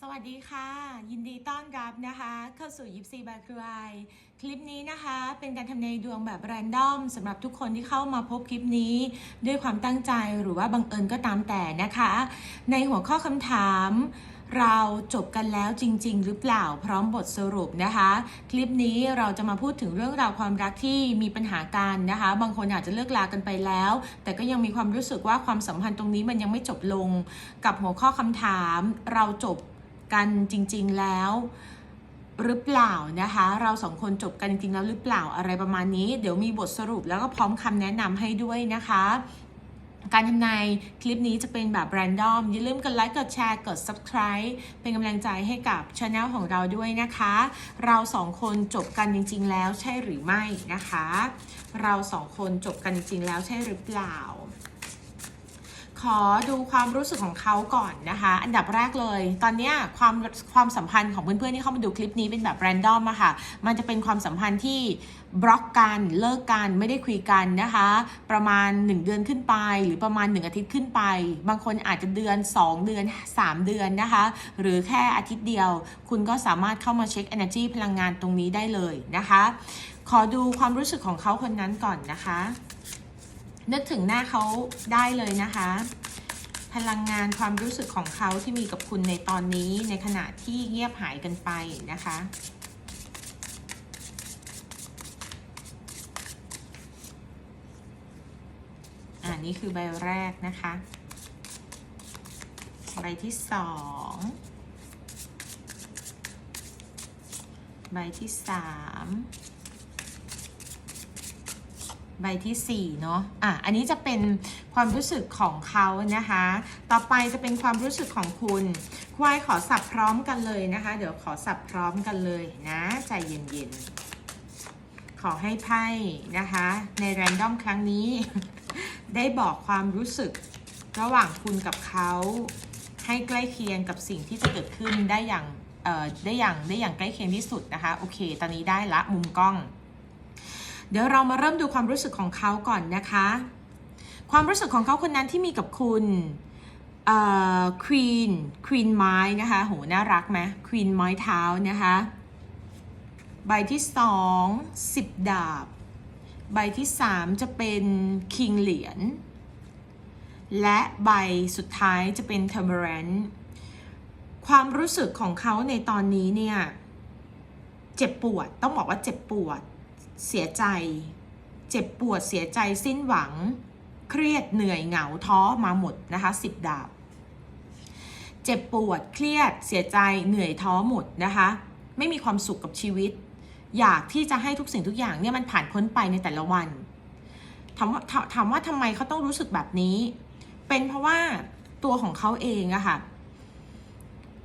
สวัสดีค่ะ ยินดีต้อนรับนะคะ เข้าสู่ยิปซีบาครูไอคลิปนี้นะคะเป็นการทำในดวงแบบแรนดอมสำหรับทุกคนที่เข้ามาพบคลิปนี้ ด้วยความตั้งใจหรือว่าบังเอิญก็ตามแต่นะคะ ในหัวข้อคำถามเราจบกันแล้วจริง ๆ หรือเปล่าพร้อมบทสรุปนะคะ คลิปนี้เราจะมาพูดถึงเรื่องราวความรักที่มีปัญหากันนะคะ บางคนอาจจะเลิกลากันไปแล้ว แต่ก็ยังมีความรู้สึกว่าความสัมพันธ์ตรงนี้มันยังไม่จบลง กับหัวข้อคำถาม เราจบ กันจริง ๆแล้วหรือเปล่านะคะ เราสองคนจบกันจริงๆแล้วหรือเปล่าอะไรประมาณนี้ เดี๋ยวมีบทสรุปแล้วก็พร้อมคำแนะนำให้ด้วยนะคะ การทำนายคลิปนี้จะเป็นแบบ random อย่าลืมกดไลค์กดแชร์กด subscribe เป็นกำลังใจให้กับช anel ของเราด้วยนะคะ เราสองคนจบกันจริง ๆ แล้วใช่หรือไม่นะคะ เราสองคนจบกันจริงๆแล้วใช่หรือเปล่า ขอดูความรู้สึกของเขาก่อนนะคะ อันดับแรกเลย ตอนนี้ความความสัมพันธ์ของเพื่อนๆที่เข้ามาดูคลิปนี้เป็นแบบแรนดอมอะค่ะ มันจะเป็นความสัมพันธ์ที่บล็อกกันเลิกกันไม่ได้คุยกันนะคะ ประมาณ 1 เดือนขึ้นไป หรือประมาณ 1 อาทิตย์ขึ้นไป บางคนอาจจะเดือน 2 เดือน 3 เดือนนะคะ หรือแค่อาทิตย์เดียว คุณก็สามารถเข้ามาเช็ค energy พลังงานตรงนี้ได้เลยนะคะ ขอดูความรู้สึกของเขาคนนั้นก่อนนะคะ นึกถึงหน้าเขาได้เลยนะคะ พลังงานความรู้สึกของเขาที่มีกับคุณในตอนนี้ในขณะที่เงียบหายกันไปนะคะ อ่านี่คือใบแรกนะคะ ใบที่สองใบที่สาม ใบที่4เนาะ อะ อันนี้จะเป็นความรู้สึกของเขานะคะ ต่อไปจะเป็นความรู้สึกของคุณ ควายขอสับพร้อมกันเลยนะคะ เดี๋ยวขอสับพร้อมกันเลยนะ ใจเย็นๆ ขอให้ไพ่นะคะ ในแรนดอมครั้งนี้ ได้บอกความรู้สึกระหว่างคุณกับเขาให้ใกล้เคียงกับสิ่งที่จะเกิดขึ้นได้อย่าง เอ่อ ได้อย่างได้อย่างใกล้เคียงที่สุดนะคะ โอเค ตอนนี้ได้ละมุมกล้อง เดี๋ยวเรามาเริ่มดูความรู้สึกของเขาก่อนนะคะ ความรู้สึกของเขาคนนั้นที่มีกับคุณเอ่อควีนควีนไม้นะคะโหน่ารักไหมควีนไม้เท้านะคะใบที่สองสิบดาบ ใบที่สามจะเป็นคิงเหรียญและใบสุดท้ายจะเป็นเทอร์เบรนความรู้สึกของเขาในตอนนี้เนี่ย เจ็บปวดต้องบอกว่าเจ็บปวด เสียใจ เจ็บปวดเสียใจสิ้นหวัง เครียดเหนื่อยเหงาท้อมาหมดนะคะสิบดาบ เจ็บปวดเครียดเสียใจเหนื่อยท้อหมดนะคะ ไม่มีความสุขกับชีวิต อยากที่จะให้ทุกสิ่งทุกอย่างเนี่ยมันผ่านพ้นไปในแต่ละวันถามว่าถามว่าทำไมเขาต้องรู้สึกแบบนี้ เป็นเพราะว่าตัวของเขาเองอะค่ะ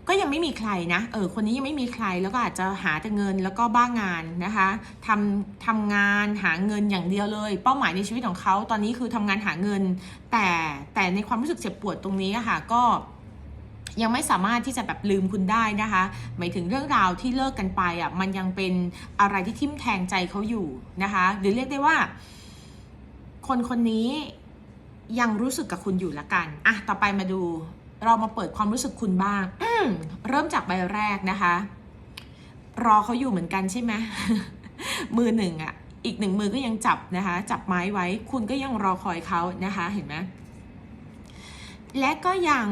ก็ยังไม่มีใครนะเออคนนี้ยังไม่มีใครแล้วก็อาจจะหาแต่เงินแล้วก็บ้างงานนะคะทำทำงานหาเงินอย่างเดียวเลย เป้าหมายในชีวิตของเขาตอนนี้คือทำงานหาเงิน แต่แต่ในความรู้สึกเจ็บปวดตรงนี้อะค่ะก็ยังไม่สามารถที่จะแบบลืมคุณได้นะคะ หมายถึงเรื่องราวที่เลิกกันไปอะมันยังเป็นอะไรที่ทิ่มแทงใจเขาอยู่นะคะ หรือเรียกได้ว่า คนคนนี้ยังรู้สึกกับคุณอยู่ละกันอะต่อไปมาดู เรามาเปิดความรู้สึกคุณบ้างเริ่มจากใบแรกนะคะ รอเขาอยู่เหมือนกันใช่ไหมมือหนึ่งอะอีกหนึ่งมือก็ยังจับนะคะ จับไม้ไว้ คุณก็ยังรอคอยเขานะคะ เห็นไหมและก็ยัง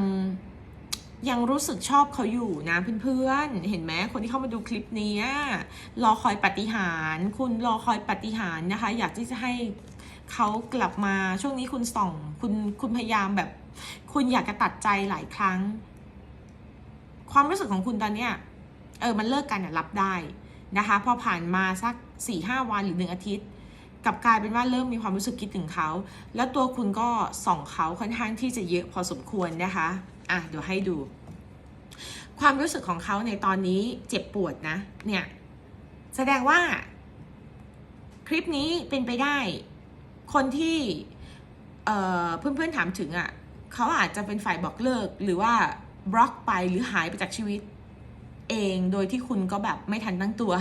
ยังรู้สึกชอบเขาอยู่นะเพื่อนๆ เห็นไหมคนที่เข้ามาดูคลิปนี้รอคอยปฏิหารคุณรอคอยปฏิหารนะคะ อยากที่จะให้เขากลับมาช่วงนี้คุณส่อง คุณคุณพยายามแบบ คุณอยากจะตัดใจหลายครั้ง ความรู้สึกของคุณตอนเนี้ยเออมันเลิกกันรับได้นะคะ พอผ่านมาสักสี่ห้าวันหรือหนึ่งอาทิตย์กลับกลายเป็นว่าเริ่มมีความรู้สึกคิดถึงเขา แล้วตัวคุณก็ส่องเขาค่อนข้างที่จะเยอะพอสมควรนะคะอะเดี๋ยวให้ดู ความรู้สึกของเขาในตอนนี้เจ็บปวดนะ เนี่ย แสดงว่า คลิปนี้เป็นไปได้ คนที่เเพื่อนๆถามถึงอะ่ะ เขาอาจจะเป็นฝ่ายบอกเลิก หรือว่าบล็อกไปหรือหายไปจากชีวิต เองโดยที่คุณก็แบบไม่ทันตั้งตัว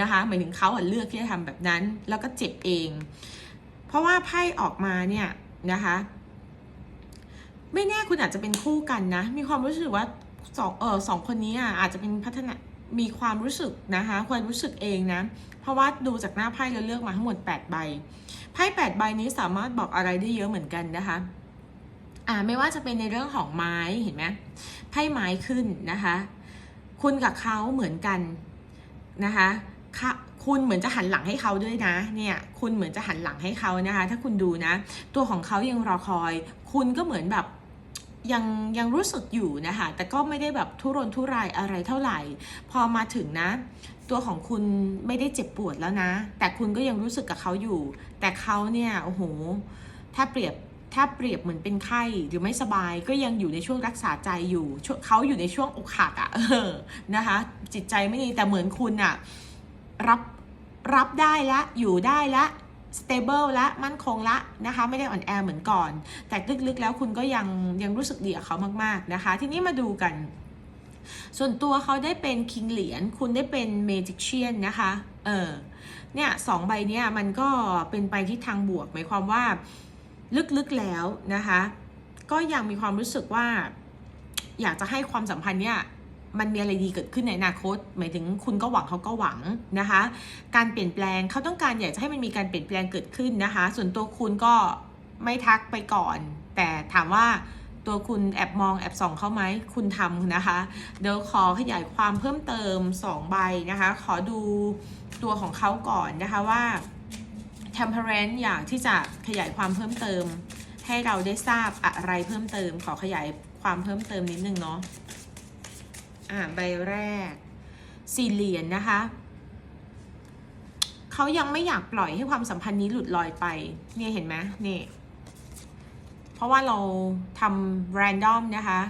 นะคะ หมายถึงเขาเลือกที่จะทำแบบนั้น แล้วก็เจ็บเอง เพราะว่าไพ่ออกมาเนี่ยนะคะ ไม่แน่คุณอาจจะเป็นคู่กันนะ มีความรู้สึกว่าสองเออสองคนนี้อะอาจจะเป็นพัฒนามีความรู้สึกนะคะความรู้สึกเองนะ เพราะว่าดูจากหน้าไพ่แล้วเลือกมาทั้งหมด 8 ใบ ไพ่ 8 ใบนี้สามารถบอกอะไรได้เยอะเหมือนกันนะคะ อ่าไม่ว่าจะเป็นในเรื่องของไม้เห็นไหมไพ่ไม้ขึ้นนะคะ คุณกับเขาเหมือนกันนะคะค่ะคุณเหมือนจะหันหลังให้เขาด้วยนะ เนี่ย คุณเหมือนจะหันหลังให้เขานะคะ ถ้าคุณดูนะ ตัวของเขายังรอคอย คุณก็เหมือนแบบยังยังรู้สึกอยู่นะคะ แต่ก็ไม่ได้แบบทุรนทุรายอะไรเท่าไหร่ พอมาถึงนะ ตัวของคุณไม่ได้เจ็บปวดแล้วนะ แต่คุณก็ยังรู้สึกกับเขาอยู่ แต่เขาเนี่ย โอ้โห ถ้าเปรียบ ถ้าเปรียบเหมือนเป็นไข้หรือไม่สบายก็ยังอยู่ในช่วงรักษาใจอยู่เขาอยู่ในช่วงอกหักอะ่ะนะคะ จิตใจไม่ดีแต่เหมือนคุณอะ่ะรับรับได้ละอยู่ได้ละ stable ลละมั่นคงละนะคะไม่ได้อ่อนแอเหมือนก่อน แต่ลึกๆแล้วคุณก็ยังยังรู้สึกดีกับเขามากๆนะคะ ทีนี้มาดูกัน ส่วนตัวเขาได้เป็นคิงเหรียญคุณได้เป็นเมจิกเชียนนะคะเออเนี่ยสองใบเนี่ยมันก็เป็นไปที่ทางบวกหมายความว่า ลึกๆแล้วนะคะ ก็ยังมีความรู้สึกว่า อยากจะให้ความสัมพันธ์เนี่ยมันมีอะไรดีเกิดขึ้นในอนาคต หมายถึงคุณก็หวังเขาก็หวังนะคะ การเปลี่ยนแปลงเขาต้องการอยากจะให้มันมีการเปลี่ยนแปลงเกิดขึ้นนะคะ ส่วนตัวคุณก็ไม่ทักไปก่อน แต่ถามว่าตัวคุณแอบมองแอบส่องเขาไหมคุณทำนะคะ เดี๋ยวขอขยายความเพิ่มเติม 2 ใบนะคะ ขอดูตัวของเขาก่อนนะคะว่า temperance อยากที่จะขยายความเพิ่มเติม ให้เราได้ทราบอะไรเพิ่มเติม ขอขยายความเพิ่มเติมนิดนึงเนาะอ่าใบแรก สี่เหรียญนะคะเขายังไม่อยากปล่อยให้ความสัมพันธ์นี้หลุดลอยไป เนี่ยเห็นไหมนี่ เพราะว่าเราทำ random นะคะ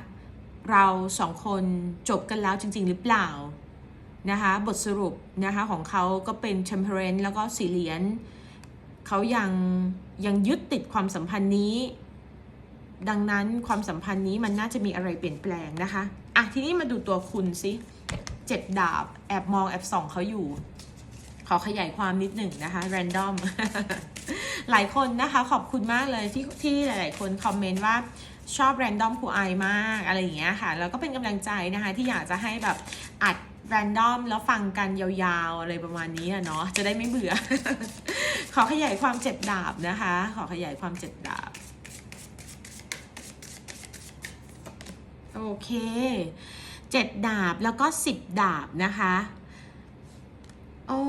เราสองคนจบกันแล้วจริง ๆ หรือเปล่านะคะ บทสรุปนะคะของเขาก็เป็น temperance แล้วก็สี่เหรียญ เขายังยังยึดติดความสัมพันธ์นี้ ดังนั้นความสัมพันธ์นี้มันน่าจะมีอะไรเปลี่ยนแปลงนะคะอะทีนี้มาดูตัวคุณสิเจ็ดดาบแอบมองแอบส่องเขาอยู่ ขอขยายความนิดหนึ่งนะคะ random หลายคนนะคะ ขอบคุณมากเลยที่ที่หลาย ๆ คนคอมเมนต์ว่าชอบ random ครูไอมากอะไรอย่างเงี้ยค่ะ แล้วก็เป็นกำลังใจนะคะที่อยากจะให้แบบอัด random แล้วฟังกันยาวๆ อะไรประมาณนี้อะเนาะจะได้ไม่เบื่อ ขอขยายความเจ็ดดาบนะคะ ขอขยายความเจ็ดดาบ โอเคเจ็ดดาบแล้วก็สิบดาบนะคะ โอ้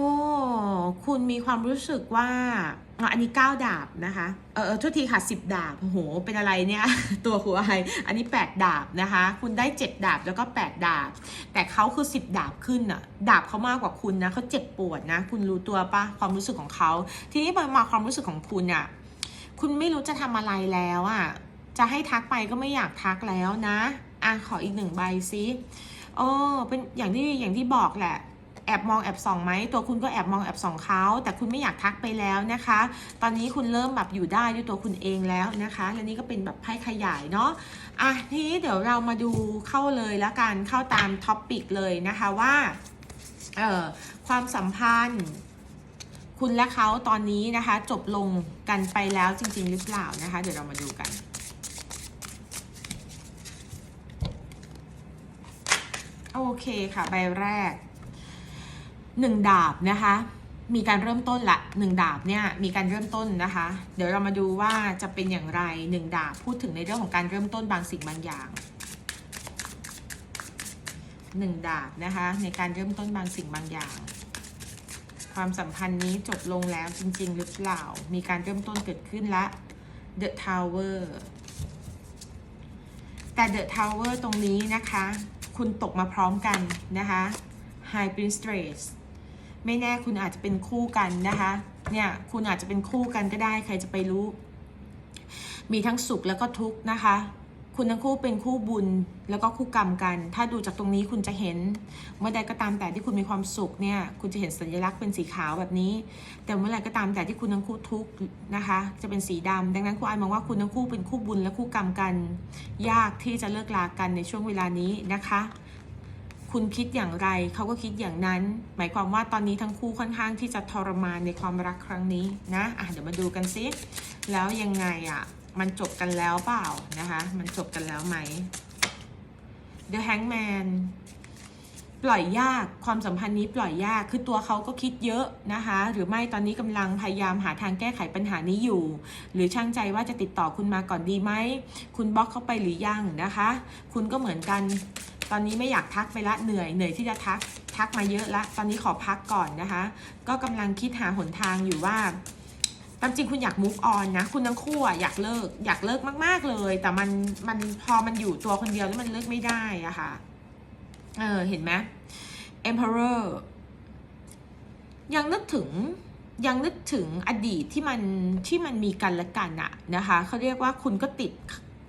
คุณมีความรู้สึกว่า อันนี้เก้าดาบนะคะ เออทุกทีค่ะสิบดาบโอ้โห เป็นอะไรเนี่ย ตัวหัวไออันนี้แปดดาบนะคะ คุณได้เจ็ดดาบแล้วก็แปดดาบ แต่เขาคือสิบดาบขึ้นอะดาบเขามากกว่าคุณนะเขาเจ็บปวดนะ คุณรู้ตัวปะความรู้สึกของเขา ทีนี้มามาความรู้สึกของคุณอะคุณไม่รู้จะทำอะไรแล้วอะจะให้ทักไปก็ไม่อยากทักแล้วนะ อะ ขออีกหนึ่งใบซิโอ้เป็นอย่างที่อย่างที่บอกแหละ แอบมองแอบส่องไหมตัวคุณก็แอบมองแอบส่องเขาแต่คุณไม่อยากทักไปแล้วนะคะ ตอนนี้คุณเริ่มแบบอยู่ได้ด้วยตัวคุณเองแล้วนะคะและนี่ก็เป็นแบบไพ่ขยายเนาะอะทีนี้เดี๋ยวเรามาดูเข้าเลยแล้วกันเข้าตามท็อปปิกเลยนะคะว่าเอ่อความสัมพันธ์คุณและเขาตอนนี้นะคะ จบลงกันไปแล้วจริง ๆ หรือเปล่านะคะ เดี๋ยวเรามาดูกันโอเคค่ะ ใบแรก หนึ่งดาบนะคะ มีการเริ่มต้นละหนึ่งดาบเนี่ยมีการเริ่มต้นนะคะ เดี๋ยวเรามาดูว่าจะเป็นอย่างไรหนึ่งดาบพูดถึงในเรื่องของการเริ่มต้นบางสิ่งบางอย่างหนึ่งดาบนะคะในการเริ่มต้นบางสิ่งบางอย่าง ความสัมพันธ์นี้จบลงแล้วจริง ๆ หรือเปล่า มีการเริ่มต้นเกิดขึ้นละ The Tower แต่ The Tower ตรงนี้นะคะ คุณตกมาพร้อมกันนะคะ High Prince Straits ไม่แน่คุณอาจจะเป็นคู่กันนะคะ เนี่ยคุณอาจจะเป็นคู่กันก็ได้ใครจะไปรู้ มีทั้งสุขแล้วก็ทุกข์นะคะ คุณทั้งคู่เป็นคู่บุญแล้วก็คู่กรรมกัน ถ้าดูจากตรงนี้คุณจะเห็น เมื่อใดก็ตามแต่ที่คุณมีความสุขเนี่ย คุณจะเห็นสัญลักษณ์เป็นสีขาวแบบนี้ แต่เมื่อไหรก็ตามแต่ที่คุณทั้งคู่ทุกข์นะคะ จะเป็นสีดำดังนั้นครูไอมองว่าคุณทั้งคู่เป็นคู่บุญและคู่กรรมกัน ยากที่จะเลิกลากันในช่วงเวลานี้นะคะ คุณคิดอย่างไร เขาก็คิดอย่างนั้น หมายความว่าตอนนี้ทั้งคู่ค่อนข้างที่จะทรมานในความรักครั้งนี้นะอะเดี๋ยวมาดูกันซิแล้วยังไงอะ มันจบกันแล้วเปล่านะคะ มันจบกันแล้วไหม The Hangman ปล่อยยากความสัมพันธ์นี้ปล่อยยากคือตัวเขาก็คิดเยอะนะคะ หรือไม่ตอนนี้กำลังพยายามหาทางแก้ไขปัญหานี้อยู่ หรือช่างใจว่าจะติดต่อคุณมาก่อนดีไหม คุณบล็อกเขาไปหรือยังนะคะ คุณก็เหมือนกัน ตอนนี้ไม่อยากทักไปละเหนื่อยเหนื่อยที่จะทักทักมาเยอะละ ตอนนี้ขอพักก่อนนะคะ ก็กำลังคิดหาหนทางอยู่ว่าตามจริงคุณอยาก move on นะ คุณทั้งคู่อะอยากเลิกอยากเลิกมาก ๆเลย แต่มันมันพอมันอยู่ตัวคนเดียวแล้วมันเลิกไม่ได้อะค่ะ เออเห็นไหม Emperor ยังนึกถึงยังนึกถึงอดีตที่มันที่มันมีกันและกันอะนะคะเขาเรียกว่าคุณก็ติด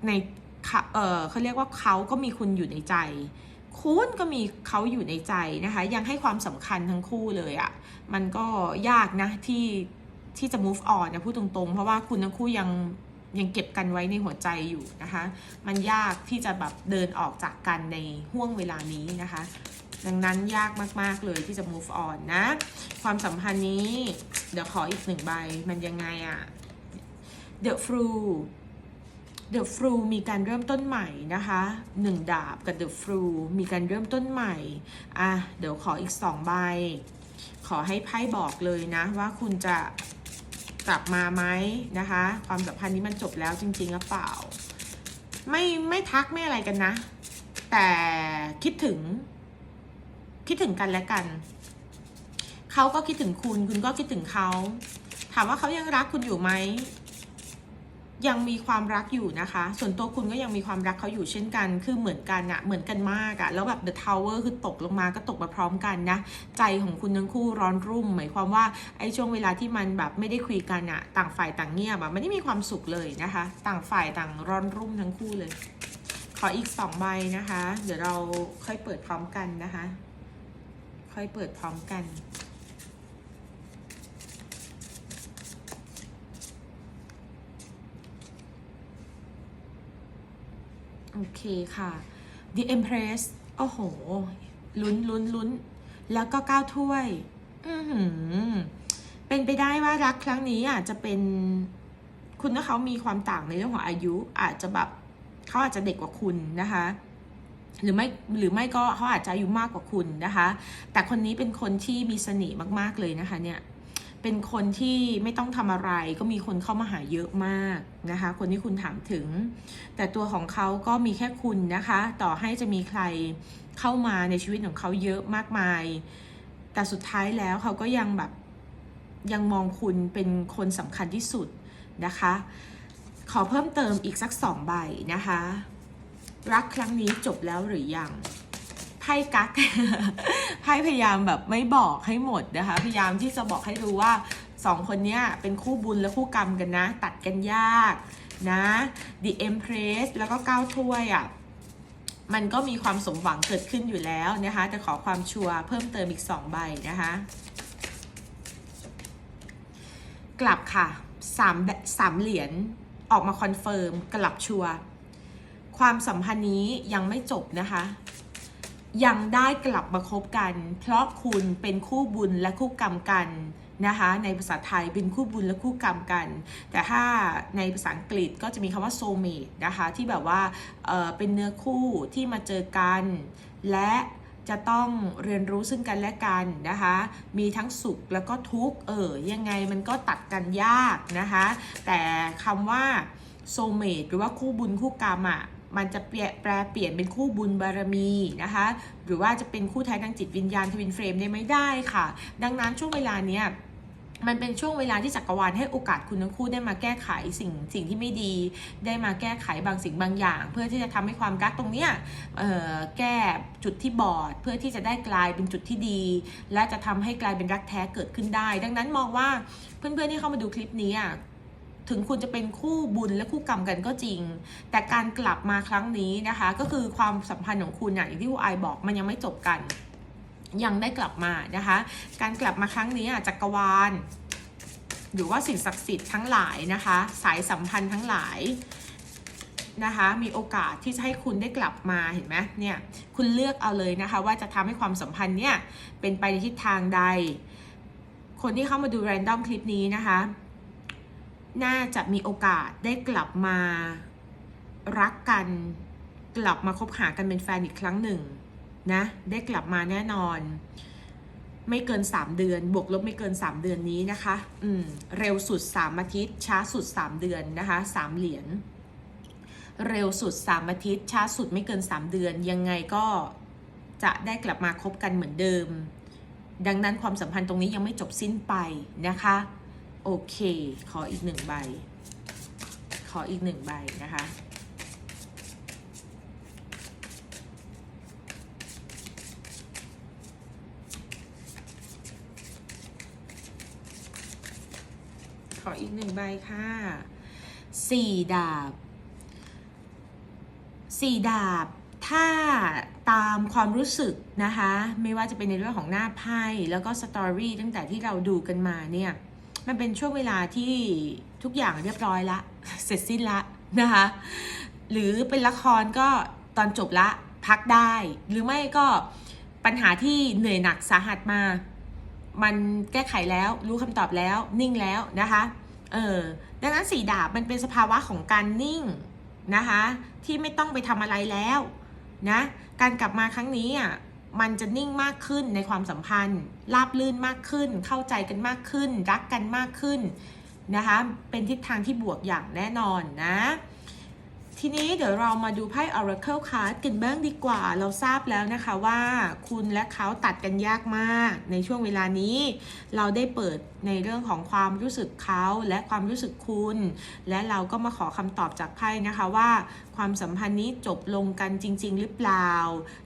ใน เขาเออเขาเรียกว่าเขาก็มีคุณอยู่ในใจ คุณก็มีเขาอยู่ในใจนะคะ ยังให้ความสำคัญทั้งคู่เลยอะมันก็ยากนะที่ที่จะ move on นะพูดตรงๆ เพราะว่าคุณทั้งคู่ยังยังเก็บกันไว้ในหัวใจอยู่นะคะ มันยากที่จะแบบเดินออกจากกันในห่วงเวลานี้นะคะ ดังนั้นยากมากๆเลยที่จะ move on นะ ความสัมพันธ์นี้ เดี๋ยวขออีกหนึ่งใบ มันยังไงอะ The Flu The Flu มีการเริ่มต้นใหม่นะคะหนึ่งดาบกับ The Flu มีการเริ่มต้นใหม่ อะ เดี๋ยวขออีกสองใบ ขอให้ไพ่บอกเลยนะว่าคุณจะกลับมาไหมนะคะ ความสัมพันธ์นี้มันจบแล้วจริงๆหรือเปล่า ไม่ไม่ทักไม่อะไรกันนะ แต่คิดถึง คิดถึงกันและกัน เขาก็คิดถึงคุณ คุณก็คิดถึงเขา ถามว่าเขายังรักคุณอยู่ไหม ยังมีความรักอยู่นะคะ ส่วนตัวคุณก็ยังมีความรักเขาอยู่เช่นกัน คือเหมือนกันอะเหมือนกันมากอะแล้วแบบ The Tower คือตกลงมาก็ตกมาพร้อมกันนะ ใจของคุณทั้งคู่ร้อนรุ่ม หมายความว่าไอ้ช่วงเวลาที่มันแบบไม่ได้คุยกันอะต่างฝ่ายต่างเงียบอะไม่ได้มีความสุขเลยนะคะ ต่างฝ่ายต่างร้อนรุ่มทั้งคู่เลย ขออีกสองใบนะคะ เดี๋ยวเราค่อยเปิดพร้อมกันนะคะ ค่อยเปิดพร้อมกัน เคค่ะ The Empress โอ้โห ลุ้นลุ้นลุ้น แล้วก็ก้าวถ้วย อือหือเป็นไปได้ว่ารักครั้งนี้อาจจะเป็นคุณกับเขามีความต่างในเรื่องของอายุ อาจจะแบบเขาอาจจะเด็กกว่าคุณนะคะ หรือไม่หรือไม่ก็เขาอาจจะอายุมากกว่าคุณนะคะ แต่คนนี้เป็นคนที่มีเสน่ห์มาก ๆ เลยนะคะเนี่ย เป็นคนที่ไม่ต้องทำอะไร ก็มีคนเข้ามาหาเยอะมากนะคะ คนที่คุณถามถึง แต่ตัวของเขาก็มีแค่คุณนะคะ ต่อให้จะมีใครเข้ามาในชีวิตของเขาเยอะมากมาย แต่สุดท้ายแล้วเขาก็ยังแบบยังมองคุณเป็นคนสำคัญที่สุดนะคะ ขอเพิ่มเติมอีกสักสองใบนะคะ รักครั้งนี้จบแล้วหรือยัง ไพ่กักไพ่พยายามแบบไม่บอกให้หมดนะคะ พยายามที่จะบอกให้รู้ว่าสองคนนี้เป็นคู่บุญและคู่กรรมกันนะ ตัดกันยากนะ The Empress แล้วก็ก้าวถ้วยอะมันก็มีความสมหวังเกิดขึ้นอยู่แล้วนะคะ แต่ขอความชัวร์เพิ่มเติมอีกสองใบนะคะ กลับค่ะสามสามเหรียญออกมาคอนเฟิร์มกลับชัวร์ความสัมพันธ์นี้ยังไม่จบนะคะ ยังได้กลับมาคบกัน เพราะคุณเป็นคู่บุญและคู่กรรมกันนะคะในภาษาไทยเป็นคู่บุญและคู่กรรมกัน แต่ถ้าในภาษาอังกฤษก็จะมีคำว่า soulmate นะคะที่แบบว่าเเป็นเนื้อคู่ที่มาเจอกัน และจะต้องเรียนรู้ซึ่งกันและกันนะคะ มีทั้งสุขแล้วก็ทุกข์เออยังไงมันก็ตัดกันยากนะคะ แต่คำว่า soulmate หรือว่าคู่บุญคู่กรรมอะ มันจะเปลี่ยนแปลเปลี่ยนเป็นคู่บุญบารมีนะคะ หรือว่าจะเป็นคู่แท้ทางจิตวิญญาณทวินเฟรมได้ไม่ได้ค่ะ ดังนั้นช่วงเวลาเนี้ยมันเป็นช่วงเวลาที่จักรวาลให้โอกาสคุณทั้งคู่ได้มาแก้ไขสิ่งสิ่งที่ไม่ดี ได้มาแก้ไขบางสิ่งบางอย่าง เพื่อที่จะทำให้ความรักตรงเนี้ยแก้จุดที่บอด เพื่อที่จะได้กลายเป็นจุดที่ดี และจะทำให้กลายเป็นรักแท้เกิดขึ้นได้ ดังนั้นมองว่าเพื่อนๆที่เข้ามาดูคลิปนี้อะ ถึงคุณจะเป็นคู่บุญและคู่กรรมกันก็จริง แต่การกลับมาครั้งนี้นะคะ ก็คือความสัมพันธ์ของคุณอย่างที่ครูไอบอกมันยังไม่จบกัน ยังได้กลับมานะคะ การกลับมาครั้งนี้อะจักรวาลหรือว่าสิ่งศักดิ์สิทธิ์ทั้งหลายนะคะ สายสัมพันธ์ทั้งหลายนะคะมีโอกาสที่จะให้คุณได้กลับมาเห็นไหมเนี่ยคุณเลือกเอาเลยนะคะ ว่าจะทำให้ความสัมพันธ์เนี่ยเป็นไปในทิศทางใด คนที่เข้ามาดู r รนดอมคลิปนี้นะคะ น่าจะมีโอกาสได้กลับมารักกัน กลับมาคบหากันเป็นแฟนอีกครั้งหนึ่งนะ ได้กลับมาแน่นอน ไม่เกิน 3 เดือน บวกลบไม่เกิน 3 เดือนนี้นะคะ อืม เร็วสุด 3 อาทิตย์ ช้าสุด 3 เดือนนะคะ3เหรียญ เร็วสุด 3 อาทิตย์ ช้าสุดไม่เกิน 3 เดือน ยังไงก็จะได้กลับมาคบกันเหมือนเดิม ดังนั้นความสัมพันธ์ตรงนี้ยังไม่จบสิ้นไปนะคะ โอเค ขออีกหนึ่งใบ ขออีกหนึ่งใบนะคะ ขออีกหนึ่งใบค่ะสี่ดาบสี่ดาบถ้าตามความรู้สึกนะคะ ไม่ว่าจะเป็นในเรื่องของหน้าไพ่แล้วก็สตอรี่ตั้งแต่ที่เราดูกันมาเนี่ย มันเป็นช่วงเวลาที่ทุกอย่างเรียบร้อยละ เสร็จสิ้นละนะคะ หรือเป็นละครก็ตอนจบละพักได้ หรือไม่ก็ปัญหาที่เหนื่อยหนักสาหัสมา มันแก้ไขแล้วรู้คำตอบแล้วนิ่งแล้วนะคะ เออดังนั้นสีดาบมันเป็นสภาวะของการนิ่งนะคะ ที่ไม่ต้องไปทำอะไรแล้วนะ การกลับมาครั้งนี้อะ มันจะนิ่งมากขึ้นในความสัมพันธ์ ราบลื่นมากขึ้น เข้าใจกันมากขึ้น รักกันมากขึ้นนะคะ เป็นทิศทางที่บวกอย่างแน่นอนนะ ทีนี้เดี๋ยวเรามาดูไพ่ Oracle Card กันบ้างดีกว่า เราทราบแล้วนะคะว่า คุณและเขาตัดกันยากมาก ในช่วงเวลานี้ เราได้เปิดในเรื่องของความรู้สึกเขาและความรู้สึกคุณ และเราก็มาขอคำตอบจากไพ่นะคะว่า ความสัมพันธ์นี้จบลงกันจริง ๆ หรือเปล่า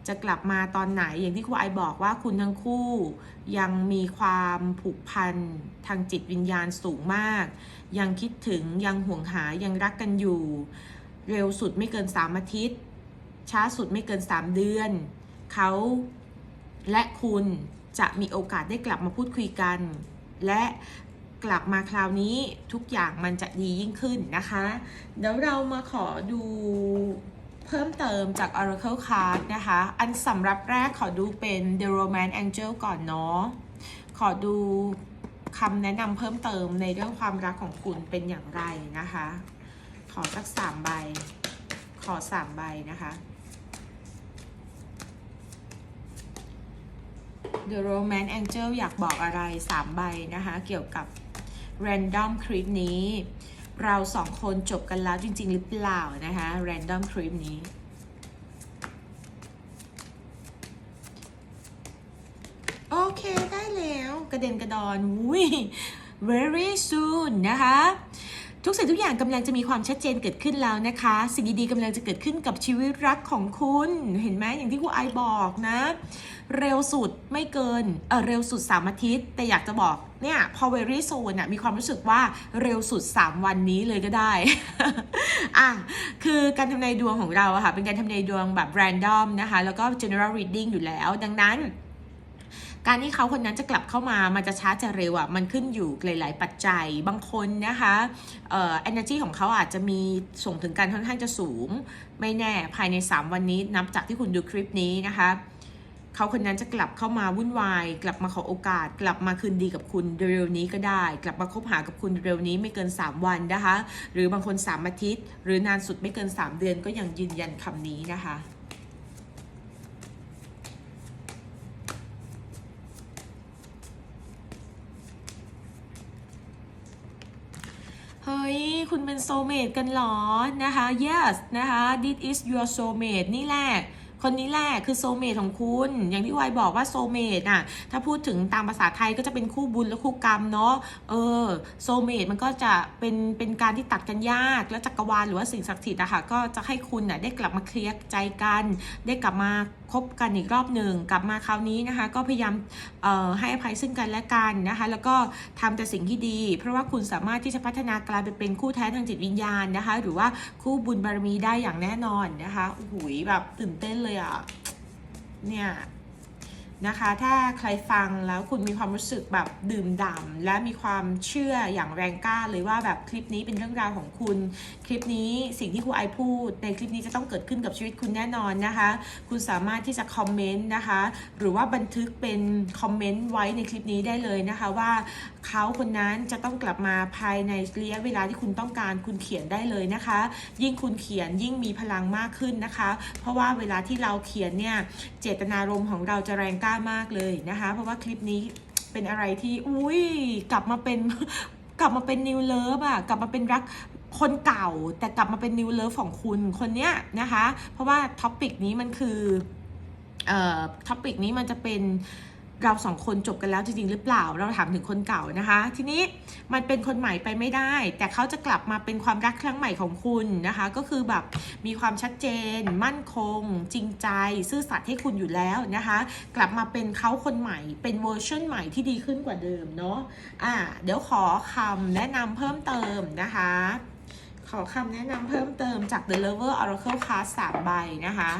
จะกลับมาตอนไหนอย่างที่ครูไอบอกว่าคุณทั้งคู่ ยังมีความผูกพันทางจิตวิญญาณสูงมาก ยังคิดถึงยังห่วงหายังรักกันอยู่ เร็วสุดไม่เกิน 3 อาทิตย์ ช้าสุดไม่เกิน 3 เดือน เขาและคุณจะมีโอกาสได้กลับมาพูดคุยกัน และกลับมาคราวนี้ทุกอย่างมันจะดียิ่งขึ้นนะคะ เดี๋ยวเรามาขอดูเพิ่มเติมจาก Oracle Card นะคะ อันสำหรับแรกขอดูเป็น The Romance Angel ก่อนเนาะ ขอดูคำแนะนำเพิ่มเติมในเรื่องความรักของคุณเป็นอย่างไรนะคะ อสักสามใบ ขอสามใบนะคะ The Romance Angel อยากบอกอะไรสามใบนะคะ เกี่ยวกับ Random Crit นี้ เราสองคนจบกันแล้วจริง ๆ หรือเปล่านะคะ Random Crit นี้โอเคได้แล้วกระเด็นกระดอนอุ้ย very soon นะคะ ทุกสิ่งทุกอย่างกำลังจะมีความชัดเจนเกิดขึ้นแล้วนะคะ สิ่งดีๆกำลังจะเกิดขึ้นกับชีวิตรักของคุณ เห็นไหมอย่างที่ครูไอบอกนะ เร็วสุดไม่เกินเออเร็วสุด 3 อาทิตย์ แต่อยากจะบอกเนี่ยพอ very soon น่ะมีความรู้สึกว่าเร็วสุด 3 วันนี้เลยก็ได้อะคือการทำนายดวงของเราอะค่ะเป็นการทำนายดวงแบบ random นะคะ แล้วก็ general reading อยู่แล้ว ดังนั้น การที่เขาคนนั้นจะกลับเข้ามามันจะช้าจะเร็วอะมันขึ้นอยู่หลาย ๆ ปัจจัยบางคนนะคะเอ่อ energy ของเขาอาจจะมีส่งถึงการค่อนข้างจะสูง ไม่แน่ภายใน 3 วันนี้นับจากที่คุณดูคลิปนี้นะคะเขาคนนั้นจะกลับเข้ามาวุ่นวาย กลับมาขอโอกาส กลับมาคืนดีกับคุณเร็วนี้ก็ได้ กลับมาคบหากับคุณเร็วนี้ไม่เกิน 3 วันนะคะ หรือบางคน 3 อาทิตย์ หรือนานสุดไม่เกิน 3 เดือนก็ยังยืนยันคำนี้นะคะ เฮ้ย คุณเป็นโซเมตกันหรอ นะคะ yes นะคะ this is your soulmate นี่แหละคนนี้แหละคือโซเมตของคุณ อย่างที่วายบอกว่าโซเมตน่ะ ถ้าพูดถึงตามภาษาไทยก็จะเป็นคู่บุญและคู่กรรมเนาะ เออ โซเมตมันก็จะเป็นเป็นการที่ตัดกันยาก แล้วจักรวาลหรือว่าสิ่งศักดิ์สิทธิ์อะค่ะ ก็จะให้คุณน่ะได้กลับมาเคลียร์ใจกัน ได้กลับมาคบกันอีกรอบหนึ่งกลับมาคราวนี้นะคะ ก็พยายามให้อภัยซึ่งกันและกันนะคะ แล้วก็ทำแต่สิ่งที่ดี เพราะว่าคุณสามารถที่จะพัฒนากลายไปเป็นคู่แท้ทางจิตวิญญาณนะคะ หรือว่าคู่บุญบารมีได้อย่างแน่นอนนะคะโอ้โหแบบตื่นเต้นเลยอะ่ะเนี่ย นะคะ ถ้าใครฟังแล้วคุณมีความรู้สึกแบบดื่มด่ำและมีความเชื่ออย่างแรงกล้าเลยว่าแบบคลิปนี้เป็นเรื่องราวของคุณ คลิปนี้สิ่งที่ครูไอพูด ในคลิปนี้จะต้องเกิดขึ้นกับชีวิตคุณแน่นอนนะคะ คุณสามารถที่จะคอมเมนต์นะคะ หรือว่าบันทึกเป็นคอมเมนต์ไว้ในคลิปนี้ได้เลยนะคะว่าเขาคนนั้นจะต้องกลับมาภายในระยะเวลาที่คุณต้องการคุณเขียนได้เลยนะคะ ยิ่งคุณเขียนยิ่งมีพลังมากขึ้นนะคะ เพราะว่าเวลาที่เราเขียนเนี่ยเจตนารมณ์ของเราจะแรงกล้ามากเลยนะคะ เพราะว่าคลิปนี้เป็นอะไรที่อุ้ยกลับมาเป็นกลับมาเป็นนิวเลิฟอะกลับมาเป็นรักคนเก่า แต่กลับมาเป็นนิวเลิฟของคุณคนเนี้ยนะคะ เพราะว่าท็อปิกนี้มันคือเอ่อท็อปิกนี้มันจะเป็น เราสองคนจบกันแล้วจริงๆหรือเปล่า เราถามถึงคนเก่านะคะ ทีนี้มันเป็นคนใหม่ไปไม่ได้ แต่เขาจะกลับมาเป็นความรักครั้งใหม่ของคุณนะคะ ก็คือแบบมีความชัดเจน มั่นคง จริงใจ ซื่อสัตย์ให้คุณอยู่แล้วนะคะ กลับมาเป็นเขาคนใหม่ เป็นเวอร์ชันใหม่ที่ดีขึ้นกว่าเดิมเนาะอ่าเดี๋ยวขอคำแนะนำเพิ่มเติมนะคะขอคำแนะนำเพิ่มเติมจาก The Lover Oracle Card 3ใบนะคะ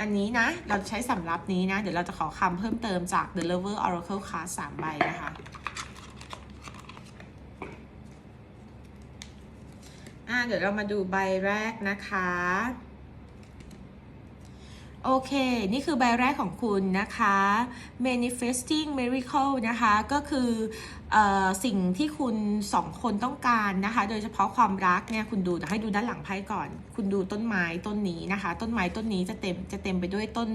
อันนี้นะ เราใช้สำรับนี้นะ เดี๋ยวเราจะขอคำเพิ่มเติมจาก The Lover Oracle Card 3ใบนะคะ อ่าเดี๋ยวเรามาดูใบแรกนะคะ โอเค นี่คือใบแรกของคุณนะคะ manifesting miracle นะคะ ก็คือเออสิ่งที่คุณสองคนต้องการนะคะ โดยเฉพาะความรักเนี่ย คุณดูให้ดูด้านหลังไพ่ก่อน คุณดูต้นไม้ต้นนี้นะคะ ต้นไม้ต้นนี้จะเต็มจะเต็มไปด้วยต้น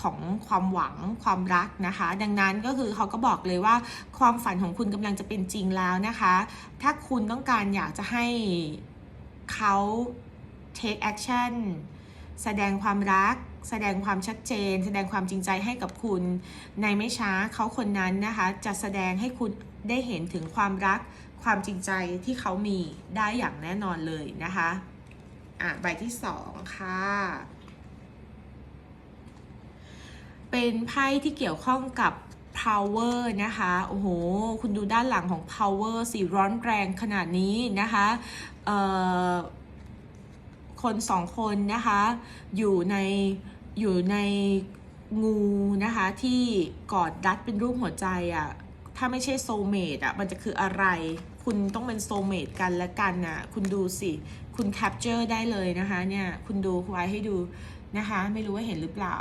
ของความหวังความรักนะคะ ดังนั้นก็คือเขาก็บอกเลยว่าความฝันของคุณกำลังจะเป็นจริงแล้วนะคะ ถ้าคุณต้องการอยากจะให้เขา take action แสดงความรัก แสดงความชัดเจน แสดงความจริงใจให้กับคุณ ในไม่ช้าเขาคนนั้นนะคะ จะแสดงให้คุณได้เห็นถึงความรัก ความจริงใจที่เขามีได้อย่างแน่นอนเลยนะคะ อะใบที่สองค่ะเป็นไพ่ที่เกี่ยวข้องกับ power นะคะ โอ้โห คุณดูด้านหลังของ power สีร้อนแรงขนาดนี้นะคะ เอ่อ คนสองคนนะคะอยู่ในอยู่ในงูนะคะที่กอดรัดเป็นรูปหัวใจอะ่ะถ้าไม่ใช่โซเมดอะมันจะคืออะไร คุณต้องเป็นโซเมดกันและกันน่ะคุณดูสิคุณแคปเจอร์ได้เลยนะคะเนี่ยคุณดูไว้ให้ดูนะคะไม่รู้ว่าเห็นหรือเปล่า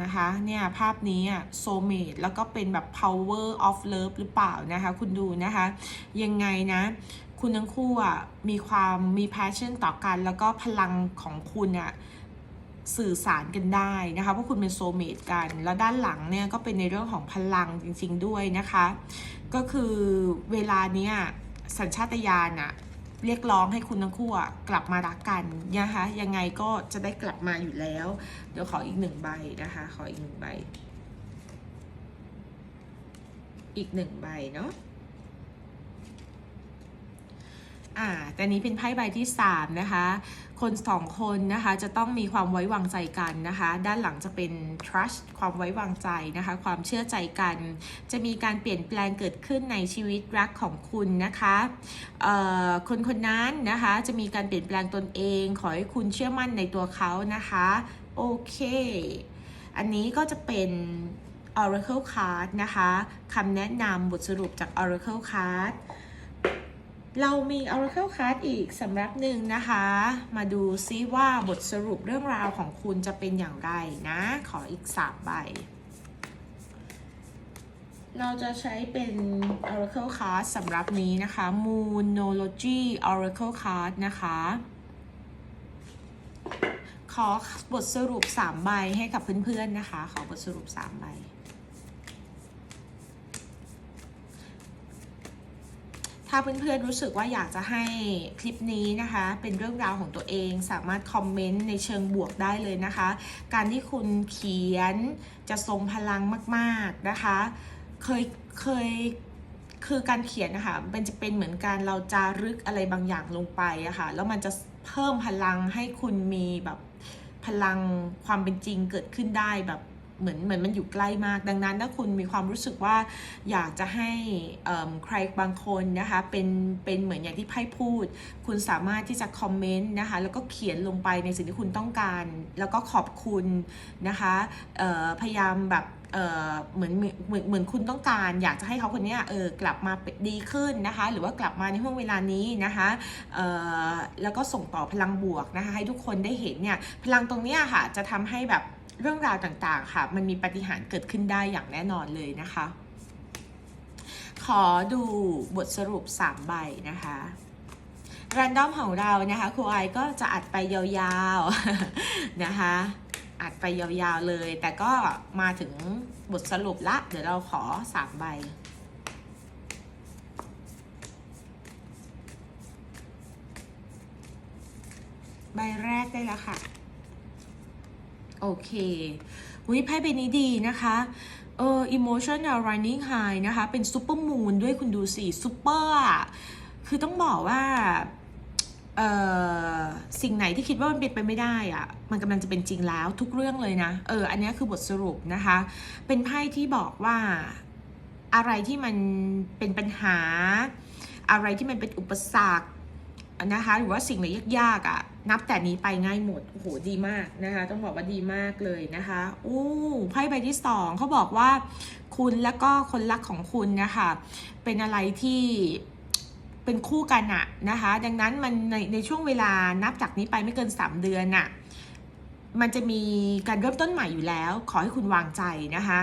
นะคะเนี่ยภาพนี้อะโซเมดแล้วก็เป็นแบบ power of love หรือเปล่านะคะ คุณดูนะคะ ยังไงนะคุณทั้งคู่อะมีความมี passion ต่อกัน แล้วก็พลังของคุณอะสื่อสารกันได้นะคะเพราะคุณเป็นโซเมตกัน แล้วด้านหลังเนี่ยก็เป็นในเรื่องของพลังจริง ๆ ด้วยนะคะ ก็คือเวลาเนี้ยสัญชาตญาณอะเรียกร้องให้คุณทั้งคู่กลับมารักกันนะคะยังไงก็จะได้กลับมาอยู่แล้ว เดี๋ยวขออีกหนึ่งใบนะคะ ขออีกหนึ่งใบ อีกหนึ่งใบเนาะ อ่าแต่นี้เป็นไพ่ใบที่3นะคะ คนสองคนนะคะจะต้องมีความไว้วางใจกันนะคะ ด้านหลังจะเป็น trust ความไว้วางใจนะคะ ความเชื่อใจกัน จะมีการเปลี่ยนแปลงเกิดขึ้นในชีวิตรักของคุณนะคะคนคนนั้นนะคะจะมีการเปลี่ยนแปลงตนเอง ขอให้คุณเชื่อมั่นในตัวเขานะคะ โอเค อันนี้ก็จะเป็น Oracle Card นะคะคำแนะนำบทสรุปจาก Oracle Card เรามี Oracle Card อีกสำหรับหนึ่งนะคะ มาดูซิว่าบทสรุปเรื่องราวของคุณจะเป็นอย่างไรนะ ขออีกสามใบ เราจะใช้เป็น Oracle Card สำหรับนี้นะคะ Moonology Oracle Card นะคะ ขอบทสรุป 3 ใบให้กับเพื่อนๆนะคะ ขอบทสรุป 3 ใบ ถ้าเพื่อนๆรู้สึกว่าอยากจะให้คลิปนี้นะคะ เป็นเรื่องราวของตัวเองสามารถคอมเมนต์ในเชิงบวกได้เลยนะคะ การที่คุณเขียนจะทรงพลังมากๆนะคะ เคยเคยคือการเขียนนะคะมันจะเป็นเหมือนการเราจารึกอะไรบางอย่างลงไปอะค่ะแล้วมันจะเพิ่มพลังให้คุณมีแบบพลังความเป็นจริงเกิดขึ้นได้แบบ เหมือนเหมือนมันอยู่ใกล้มาก ดังนั้นถ้าคุณมีความรู้สึกว่าอยากจะให้ใครบางคนนะคะเป็นเป็นเหมือนอย่างที่ไพ่พูด คุณสามารถที่จะคอมเมนต์นะคะแล้วก็เขียนลงไปในสิ่งที่คุณต้องการ แล้วก็ขอบคุณนะคะพยายามแบบเหมือนเหมือนเหมือนคุณต้องการ อยากจะให้เขาคนนี้เออกลับมาดีขึ้นนะคะ หรือว่ากลับมาในห่วงเวลานี้นะคะแล้วก็ส่งต่อพลังบวกนะคะ ให้ทุกคนได้เห็นเนี่ยพลังตรงนี้ค่ะจะทำให้แบบ เรื่องราวต่างๆค่ะ มันมีปฏิหารเกิดขึ้นได้อย่างแน่นอนเลยนะคะ ขอดูบทสรุป 3 ใบนะคะแรนดอมของเรานะคะครูไอก็จะอัดไปยาวๆนะคะอัดไปยาวๆเลย แต่ก็มาถึงบทสรุปละ เดี๋ยวเราขอ3ใบ ใบแรกได้แล้วค่ะ โอเควิไพ่ใบนี้ดีนะคะเออ emotional running high นะคะ เป็นซูเปอร์มูนด้วยคุณดูสิซูเปอร์อะคือต้องบอกว่าเออสิ่งไหนที่คิดว่ามันเป็นไปไม่ได้อะมันกำลังจะเป็นจริงแล้วทุกเรื่องเลยนะ เออ อันนี้คือบทสรุปนะคะ เป็นไพ่ที่บอกว่าอะไรที่มันเป็นปัญหา อะไรที่มันเป็นอุปสรรคนะคะ หรือว่าสิ่งไหนยากๆอะ่ะ นับแต่นี้ไปง่ายหมด โอ้โห ดีมากนะคะ ต้องบอกว่าดีมากเลยนะคะอู้ไพ่ใบที่สองเขาบอกว่า คุณแล้วก็คนรักของคุณนะคะ เป็นอะไรที่เป็นคู่กันอะนะคะ ดังนั้นมันในในช่วงเวลานับจากนี้ไปไม่เกิน 3 เดือนอะมันจะมีการเริ่มต้นใหม่อยู่แล้ว ขอให้คุณวางใจนะคะ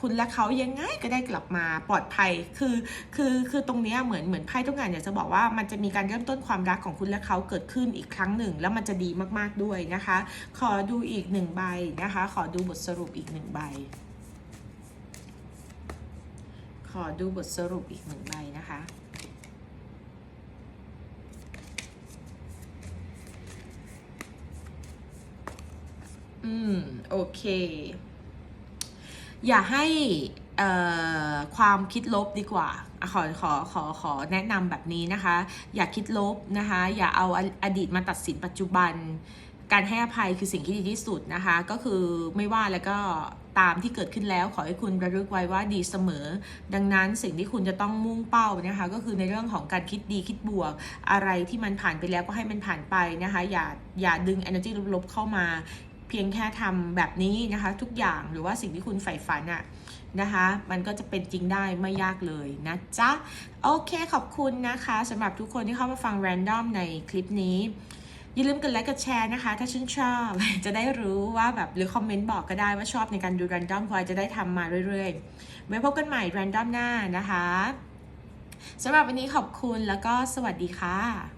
คุณและเขายังไงก็ได้กลับมาปลอดภัย คือ คือ คือตรงนี้เหมือน เหมือนไพ่ต้องการอยากจะบอกว่ามันจะมีการเริ่มต้นความรักของคุณและเขาเกิดขึ้นอีกครั้งหนึ่ง แล้วมันจะดีมากๆด้วยนะคะ ขอดูอีกหนึ่งใบนะคะ ขอดูบทสรุปอีกหนึ่งใบ ขอดูบทสรุปอีกหนึ่งใบนะคะอืม โอเค อย่าให้ความคิดลบดีกว่าอขอขอขอขอแนะนำแบบนี้นะคะ อย่าคิดลบนะคะ อย่าเอาออดีตมาตัดสินปัจจุบัน การให้อภัยคือสิ่งที่ดีที่สุดนะคะ ก็คือไม่ว่าแล้วก็ตามที่เกิดขึ้นแล้วขอให้คุณระลึกไว้ว่าดีเสมอ ดังนั้นสิ่งที่คุณจะต้องมุ่งเป้านะคะก็คือในเรื่องของการคิดดีคิดบวก อะไรที่มันผ่านไปแล้วก็ให้มันผ่านไปนะคะ อย่าอย่าดึง energy ลบๆเข้ามา เพียงแค่ทำแบบนี้นะคะทุกอย่างหรือว่าสิ่งที่คุณใฝ่ฝันอะนะคะมันก็จะเป็นจริงได้ไม่ยากเลยนะจ๊ะ โอเคขอบคุณนะคะสำหรับทุกคนที่เข้ามาฟัง Random ในคลิปนี้อย่าลืมกดไลค์กดแชร์นะคะ ถ้าชื่นชอบจะได้รู้ว่าแบบหรือคอมเมนต์บอกก็ได้ว่าชอบในการดู Random พลอยจะได้ทำมาเรื่อยๆ ไว้พบกันใหม่ Random หน้านะคะสำหรับวันนี้ขอบคุณแล้วก็สวัสดีค่ะ